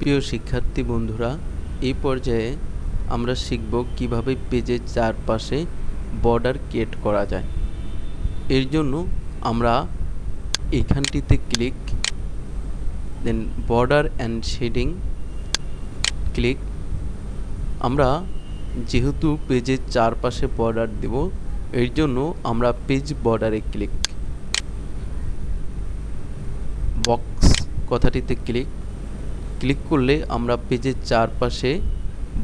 প্রিয় শিক্ষার্থী বন্ধুরা, এই পর্যায়ে আমরা শিখব কীভাবে পেজের চারপাশে বর্ডার ক্রিয়েট করা যায়। এর জন্য আমরা এখানটিতে ক্লিক দেন বর্ডার অ্যান্ড শেডিং ক্লিক আমরা যেহেতু পেজের চারপাশে বর্ডার দেব, এর জন্য আমরা পেজ বর্ডারে ক্লিক বক্স কথাটিতে ক্লিক ক্লিক করলে আমরা পেজের চারপাশে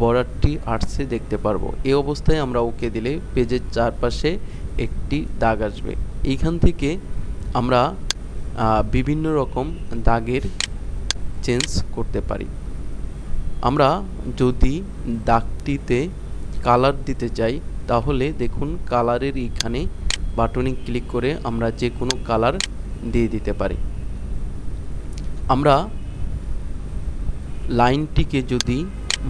বর্ডারটি আর্টসে দেখতে পারব। এই অবস্থায় আমরা ওকে দিলে পেজের চারপাশে একটি দাগ আসবে। এইখান থেকে আমরা বিভিন্ন রকম দাগের চেঞ্জ করতে পারি। আমরা যদি দাগটিতে কালার দিতে চাই, তাহলে দেখুন কালারের এইখানে বাটনে ক্লিক করে আমরা যে কোনো কালার দিয়ে দিতে পারি। আমরা লাইনটিকে যদি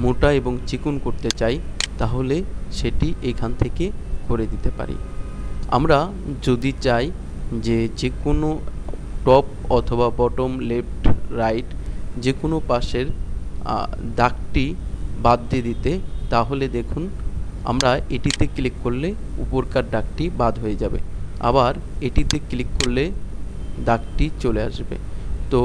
মোটা এবং চিকুন করতে চাই, তাহলে সেটি এখান থেকে করে দিতে পারি। আমরা যদি চাই যে যে কোনো টপ অথবা বটম লেফট রাইট যে কোনো পাশের দাগটি বাদ দিয়ে দিতে, তাহলে দেখুন আমরা এটিতে ক্লিক করলে উপরকার দাগটি বাদ হয়ে যাবে। আবার এটিতে ক্লিক করলে দাগটি চলে আসবে। তো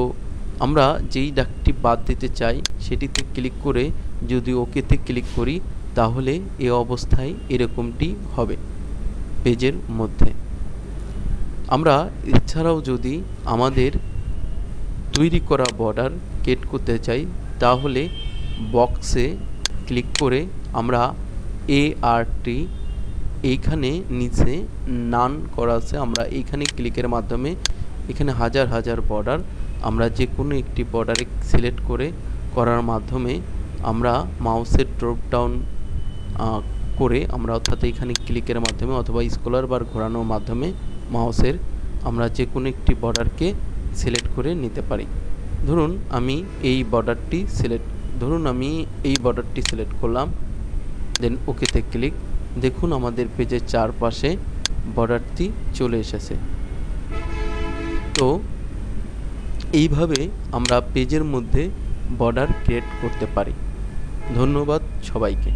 আমরা যেই ডাকটি বাদ দিতে চাই, সেটিতে ক্লিক করে যদি ওকেতে ক্লিক করি, তাহলে এ অবস্থায় এরকমটি হবে পেজের মধ্যে। আমরা এছাড়াও যদি আমাদের তৈরি করা বর্ডার কেট করতে চাই, তাহলে বক্সে ক্লিক করে আমরা এ আরটি এইখানে নিচে নান করা আছে, আমরা এইখানে ক্লিকের মাধ্যমে এখানে হাজার হাজার বর্ডার আমরা যে কোনো একটি বর্ডারে সিলেক্ট করে করার মাধ্যমে আমরা মাউসের ড্রপ ডাউন করে আমরা অর্থাৎ এখানে ক্লিকের মাধ্যমে অথবা স্কলার বার ঘোরানোর মাধ্যমে মাউসের আমরা যে কোনো একটি বর্ডারকে সিলেক্ট করে নিতে পারি। ধরুন আমি এই বর্ডারটি সিলেক্ট ধরুন আমি এই বর্ডারটি সিলেক্ট করলাম দেন ওকেতে ক্লিক দেখুন আমাদের পেজের চারপাশে বর্ডারটি চলে এসেছে। তো এইভাবে আমরা পেজের মধ্যে বর্ডার ক্রিয়েট করতে পারি। ধন্যবাদ সবাইকে।